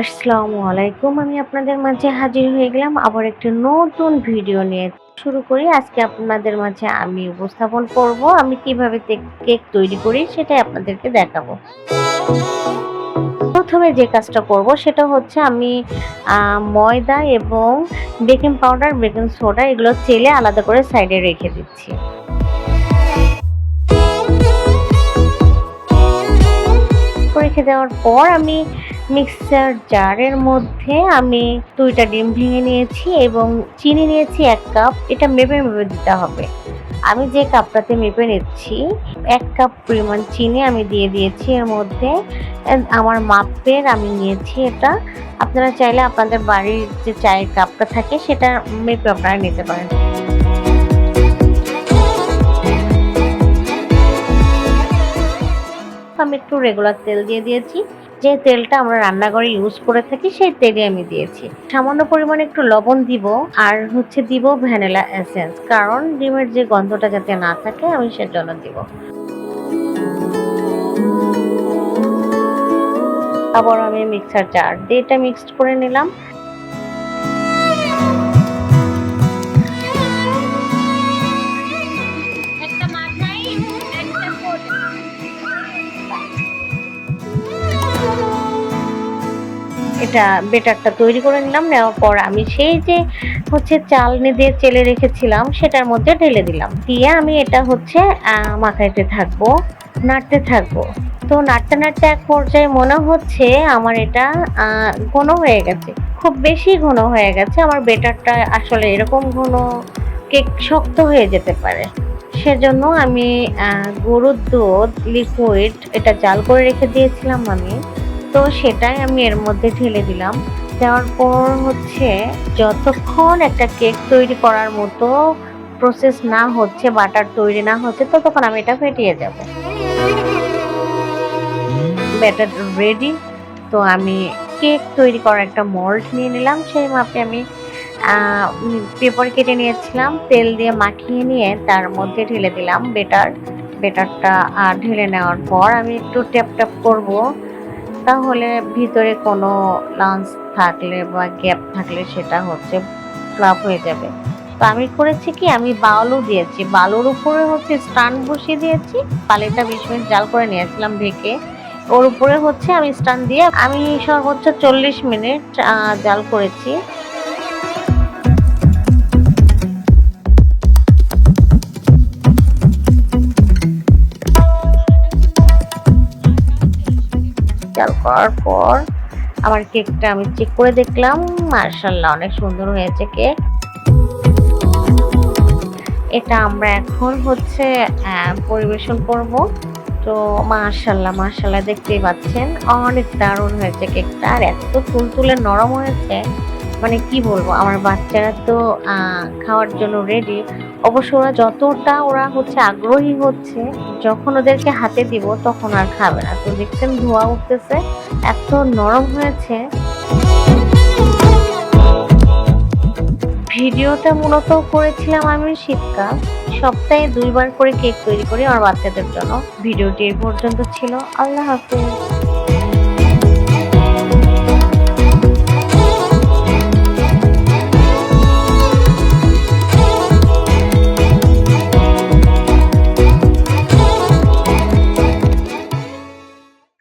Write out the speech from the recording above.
আসসালামু আলাইকুম। আমি আপনাদের মাঝে হাজির হয়ে গেলাম আবার একটি নতুন ভিডিও নিয়ে। শুরু করি। আজকে আপনাদের মাঝে আমি উপস্থাপন করব। আমি কীভাবে কেক তৈরি করি সেটাই আপনাদেরকে দেখাবো। প্রথমে যে কাজটা করব সেটা হচ্ছে আমি ময়দা এবং বেকিং পাউডার, বেকিং সোডা এগুলো চেলে আলাদা করে সাইডে রেখে দিচ্ছি। রেখে দেওয়ার পর আমি মিক্সার জারের মধ্যে আমি দুইটা ডিম ভেঙে নিয়েছি এবং চিনি নিয়েছি এক কাপ। এটা মেপে মেপে দিতে হবে। আমি যে কাপটাতে মেপে নিচ্ছি, এক কাপ পরিমাণ চিনি আমি দিয়ে দিয়েছি এর মধ্যে। আমার মাপের আমি নিয়েছি এটা। আপনারা চাইলে আপনাদের বাড়ির যে চায়ের কাপটা থাকে, সেটা মেপে আপনারা নিতে পারেন। একটু রেগুলার তেল দিয়ে দিয়েছি। যে তেলটা আমরা রান্নাঘরে ইউজ করে থাকি, সেই তেলই আমি দিয়েছি। সামান্য পরিমাণে একটু লবণ দিব আর হচ্ছে দিব ভ্যানিলা এসেন্স কারণ ডিমের যে গন্ধটা যাতে না থাকে, আমি সেজন্য দিব। আবার আমি মিক্সার জার দিয়ে এটা মিক্সড করে নিলাম। এটা বেটারটা তৈরি করে নিলাম, নেওয়ার পর আমি সেই যে হচ্ছে চালনি দিয়ে চেলে রেখেছিলাম, সেটার মধ্যে ঢেলে দিলাম। দিয়ে আমি এটা হচ্ছে মাখাইতে থাকব, নাড়তে থাকব। তো নাড়তে নাড়তে এক পর্যায়ে মনে হচ্ছে আমার এটা ঘন হয়ে গেছে। খুব বেশি ঘন হয়ে গেছে, আমার বেটারটা আসলে এরকম ঘন কেক শক্ত হয়ে যেতে পারে। সেজন্য আমি গরুর দুধ লিকুইড এটা জাল করে রেখে দিয়েছিলাম আমি। তো সেটাই আমি এর মধ্যে ঢেলে দিলাম। দেওয়ার পর হচ্ছে যতক্ষণ একটা কেক তৈরি করার মতো প্রসেস না হচ্ছে, বাটার তৈরি না হচ্ছে, ততক্ষণ আমি এটা ফেটিয়ে যাব। ব্যাটার রেডি তো আমি কেক তৈরি করার একটা মোল্ড নিয়ে নিলাম। সেই মাপে আমি পেপার কেটে নিয়েছিলাম, তেল দিয়ে মাখিয়ে নিয়ে তার মধ্যে ঢেলে দিলাম বেটার বেটারটা ঢেলে নেওয়ার পর আমি একটু ট্যাপ ট্যাপ করব। তাহলে ভিতরে কোনো লাঞ্চ থাকলে বা গ্যাপ থাকলে সেটা হচ্ছে ফ্লাপ হয়ে যাবে। তো আমি করেছি কি, আমি বালু দিয়েছি। বালুর উপরে হচ্ছে স্টান বসিয়ে দিয়েছি। পালিটা বিশ মিনিট জাল করে নিয়েছিলাম ঢেকে। ওর উপরে হচ্ছে আমি স্টান দিয়ে আমি সর্বোচ্চ চল্লিশ মিনিট জাল করেছি। করার পর আমার কেকটা আমি চেক করে দেখলাম। মার্শাল্লাহ অনেক সুন্দর হয়েছে কেক। এটা আমরা এখন হচ্ছে পরিবেশন করব। তো মার্শাল্লাহ মার্শাল্লাহ দেখতেই পাচ্ছেন, অনেক দারুণ হয়েছে কেকটা। আর এত তুলতুলে নরম হয়েছে। মানে কি বলব, আমার বাচ্চারা তো খাওয়ার জন্য রেডি অবশ্য ওরা যতটা ওরা হচ্ছে আগ্রহী হচ্ছে, যখন ওদেরকে হাতে দিব তখন আর খাবে না। তো দেখছেন ধোয়া উঠতেছে, এত নরম হয়েছে। ভিডিওটা মূলত করেছিলাম আমি শীতকাল। সপ্তাহে দুইবার করে কেক তৈরি করি আমার বাচ্চাদের জন্য। ভিডিওটি এই পর্যন্ত ছিল। আল্লাহ হাফিজ।